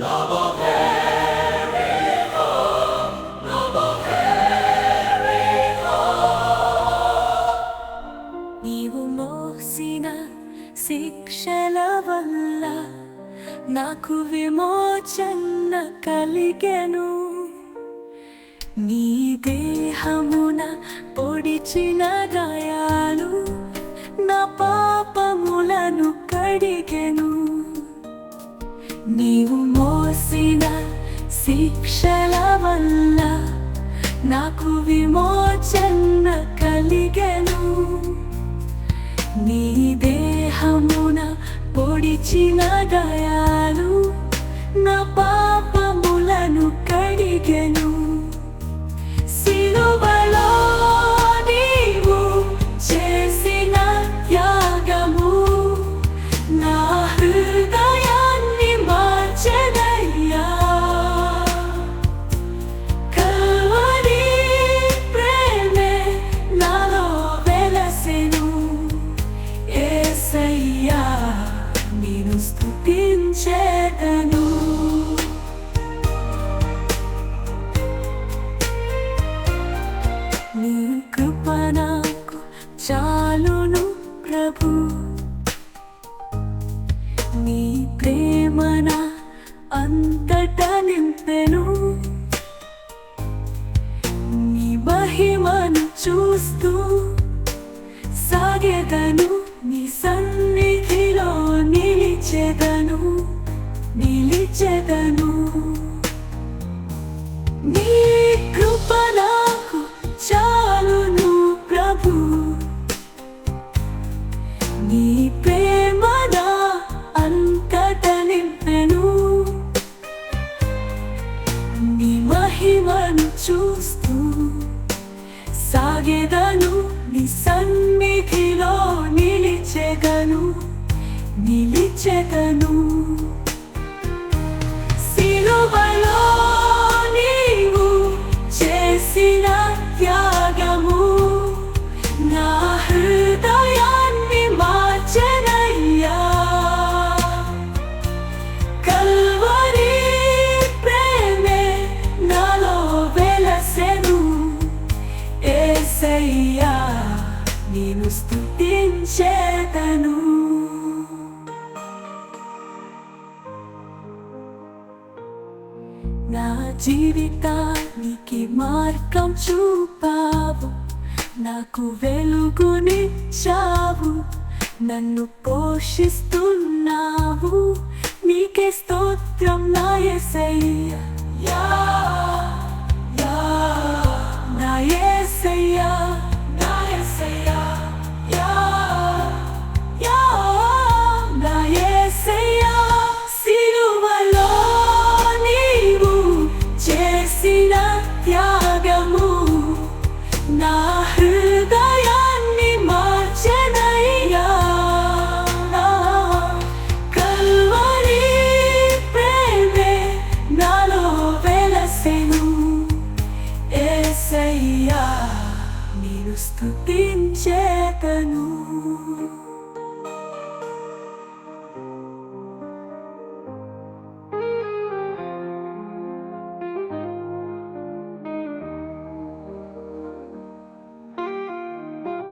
నీవు మోసిన శిక్షల వల్ల నాకు విమోచన కలిగెను. నీ దేహమున పొడిచిన గాయాలు నా పాపములను కడిగెను. నీవు మోసిన శిక్షల వల్ల నాకు విమోచన కలిగెను. నీ దేహమున పొడిచిన గాయాలు అంతట నింపెను నీ మహిమను చూస్తూ సాగేదను నీ సన్నిధిలో నిలిచెదను నిలిచెదను. పేదను నీ సన్నిధిలో నిలిచెదను నిలిచెదను. నేను స్థుతించేతను నా జీవితానికి మార్గం చూపావు నాకు వెలుగునిచ్చావు నన్ను పోషిస్తున్నావు. నీకే స్తోత్రం నా ನಾನು